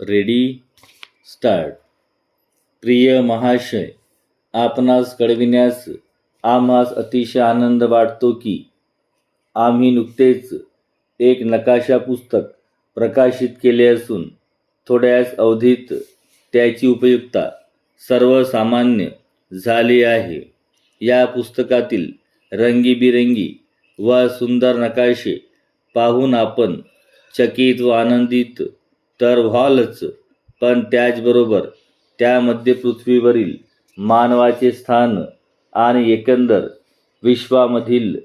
Ready start. प्रिय महाशय आपणास कळविण्यास आम्हास अतिशय आनंद वाटतो की आम्ही नुकतेच एक नकाशा पुस्तक प्रकाशित केले असून थोड्याच अवधीत त्याची उपयुक्तता सर्वसामान्य झाली आहे. या पुस्तकातील रंगीबिरंगी व सुंदर नकाशे पाहून आपण चकित व आनंदित तर व्हालच. पण त्याचबरोबर त्यामध्ये पृथ्वीवरील मानवाचे स्थान आणि एकंदर विश्वामधील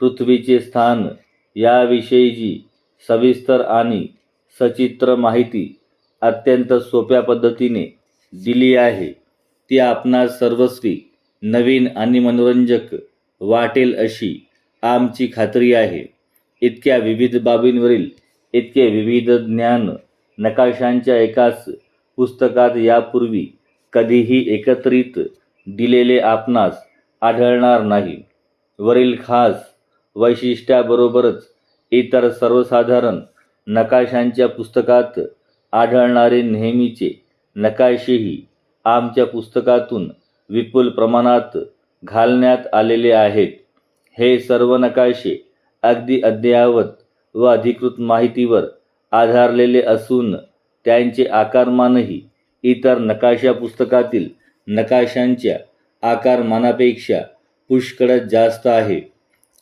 पृथ्वीचे स्थान याविषयीची सविस्तर आणि सचित्र माहिती अत्यंत सोप्या पद्धतीने दिली आहे. ती आपणास सर्वस्वी नवीन आणि मनोरंजक वाटेल अशी आमची खात्री आहे. इतक्या विविध बाबींवरील इतके विविध ज्ञान नकाशांच्या एकाच पुस्तकात यापूर्वी कधीही एकत्रित दिलेले आपणास आढळणार नाही. वरील खास वैशिष्ट्याबरोबरच इतर सर्वसाधारण नकाशांच्या पुस्तकात आढळणारे नेहमीचे नकाशेही आमच्या पुस्तकातून विपुल प्रमाणात घालण्यात आलेले आहेत. हे सर्व नकाशे अगदी अद्ययावत व अधिकृत माहितीवर आधारलेले असून त्यांचे आकारमानही इतर नकाशा पुस्तकातील नकाशांच्या आकारमानापेक्षा पुष्कळच जास्त आहे.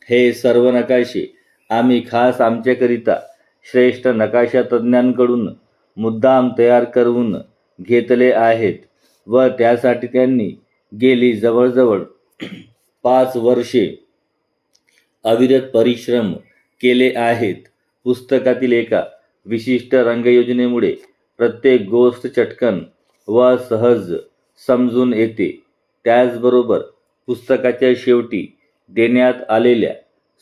हे सर्व नकाशे आम्ही खास आमच्याकरिता श्रेष्ठ नकाशा तज्ज्ञांकडून मुद्दाम तयार करून घेतले आहेत व त्यासाठी त्यांनी गेली जवळजवळ पाच वर्षे अविरत परिश्रम केले आहेत. पुस्तकातील एका विशिष्ट रंगयोजनेमुळे प्रत्येक गोष्ट चटकन व सहज समजून येते. त्याचबरोबर पुस्तकाच्या शेवटी देण्यात आलेल्या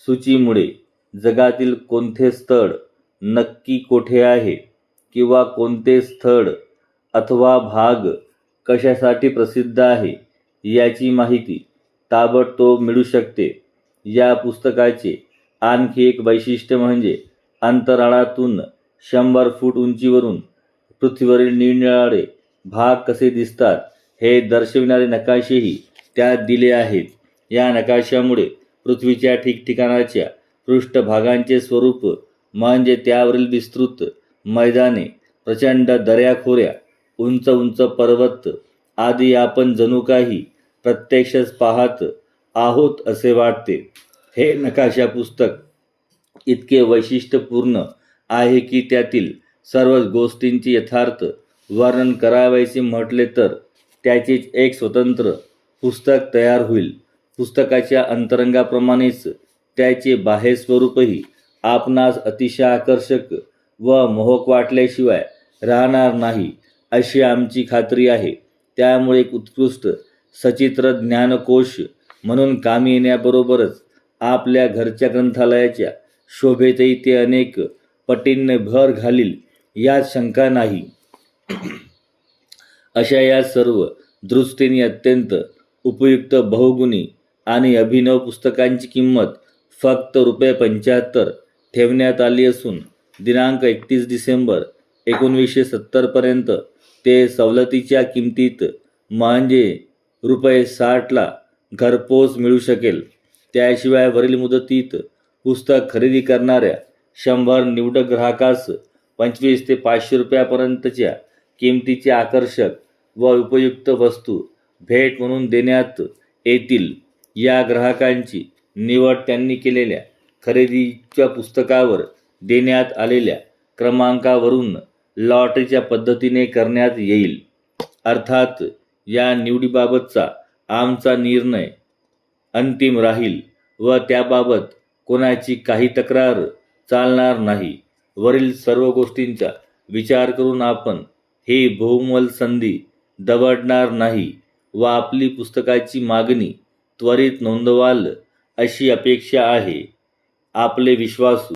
सूचीमुळे जगातील कोणते स्थळ नक्की कोठे आहे किंवा कोणते स्थळ अथवा भाग कशासाठी प्रसिद्ध आहे याची माहिती ताबडतोब मिळू शकते. या पुस्तकाचे आणखी एक वैशिष्ट्य म्हणजे अंतराळातून शंभर फूट उंचीवरून पृथ्वीवरील निरनिराळे भाग कसे दिसतात हे दर्शविणारे नकाशेही त्यात दिले आहेत. या नकाशामुळे पृथ्वीच्या ठिकठिकाणाच्या पृष्ठभागांचे स्वरूप म्हणजे त्यावरील विस्तृत मैदाने प्रचंड दऱ्याखोऱ्या उंच उंच पर्वत आदी आपण जणू काही प्रत्यक्षच पाहत आहोत असे वाटते. हे नकाशा पुस्तक इतके वैशिष्ट्यपूर्ण आहे की त्यातील सर्वच गोष्टींची यथार्थ वर्णन करावयाचे म्हटले तर त्याचेच एक स्वतंत्र पुस्तक तयार होईल. पुस्तकाच्या अंतरंगाप्रमाणेच त्याचे बाह्य स्वरूपही आपणास अतिशय आकर्षक व मोहक वाटल्याशिवाय राहणार नाही अशी आमची खात्री आहे. त्यामुळे एक उत्कृष्ट सचित्र ज्ञानकोश म्हणून कामी येण्याबरोबरच आपल्या घरच्या ग्रंथालयाच्या शोभेतही ते अनेक पटींने भर घालील यात शंका नाही. अशा या सर्व दृष्टीने अत्यंत उपयुक्त बहुगुणी आणि अभिनव पुस्तकांची किंमत फक्त रुपये पंच्याहत्तर ठेवण्यात आली असून दिनांक एकतीस डिसेंबर एकोणवीसशे सत्तरपर्यंत ते सवलतीच्या किमतीत म्हणजे रुपये साठला घरपोच मिळू शकेल. त्याशिवाय वरील मुदतीत पुस्तक खरेदी करणाऱ्या शंभर निवडक ग्राहकास पंचवीस ते पाचशे रुपयापर्यंतच्या किमतीचे आकर्षक व उपयुक्त वस्तू भेट म्हणून देण्यात येतील. या ग्राहकांची निवड त्यांनी केलेल्या खरेदीच्या पुस्तकावर देण्यात आलेल्या क्रमांकावरून लॉटरीच्या पद्धतीने करण्यात येईल. अर्थात या निवडीबाबतचा आमचा निर्णय अंतिम राहील व त्याबाबत कोणाची काही तक्रार चालणार नाही. वरील सर्व गोष्टींचा विचार करून आपण हे बहुमल संधी दवडणार नाही व आपली पुस्तकाची मागणी त्वरित नोंदवाल अशी अपेक्षा आहे. आपले विश्वासू